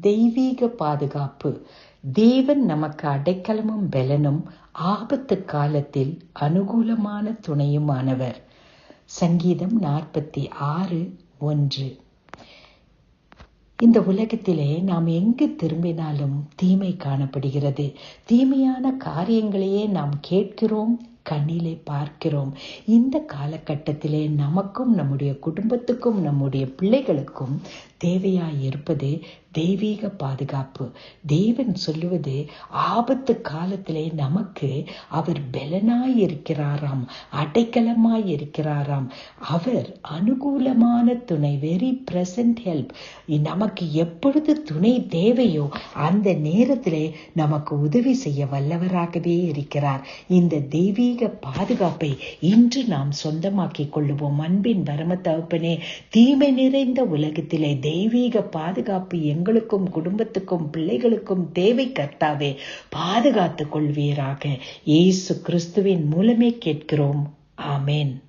தெய்வீக பாதுகாப்பு. தேவன் நமக்கு அடைக்கலமும் பலனும் ஆபத்து காலத்தில் அனுகூலமான துணையுமானவர். சங்கீதம் நாற்பத்தி ஆறு ஒன்று. இந்த உலகத்திலே நாம் எங்கு திரும்பினாலும் தீமை காணப்படுகிறது. தீமையான காரியங்களையே நாம் கேட்கிறோம் கண்ணிலே பார்க்கிறோம். இந்த காலகட்டத்திலே நமக்கும் நம்முடைய குடும்பத்துக்கும் நம்முடைய பிள்ளைகளுக்கும் தேவையாய் இருப்பது தெய்வீக பாதுகாப்பு. தேவன் சொல்லுவது ஆபத்து காலத்திலே நமக்கு அவர் பலனாய் இருக்கிறாராம் அடைக்கலமாய் இருக்கிறாராம். அவர் அனுகூலமான துணை வெரி பிரசன்ட் ஹெல்ப் நமக்கு எப்பொழுது துணை தேவையோ அந்த நேரத்திலே நமக்கு உதவி செய்ய வல்லவராகவே இருக்கிறார். இந்த தெய்வீக பாதுகாப்பை இன்று நாம் சொந்தமாக்கிக் கொள்ளுவோம். அன்பின் பரம தகப்பனே தீமை நிறைந்த உலகத்திலே தெய்வீக பாதுகாப்பு எங்களுக்கும் குடும்பத்துக்கும் பிள்ளைகளுக்கும் தேவை. கர்த்தாவே பாதுகாத்துக் கொள்வீராக. இயேசு கிறிஸ்துவின் மூலமே கேட்கிறோம். ஆமேன்.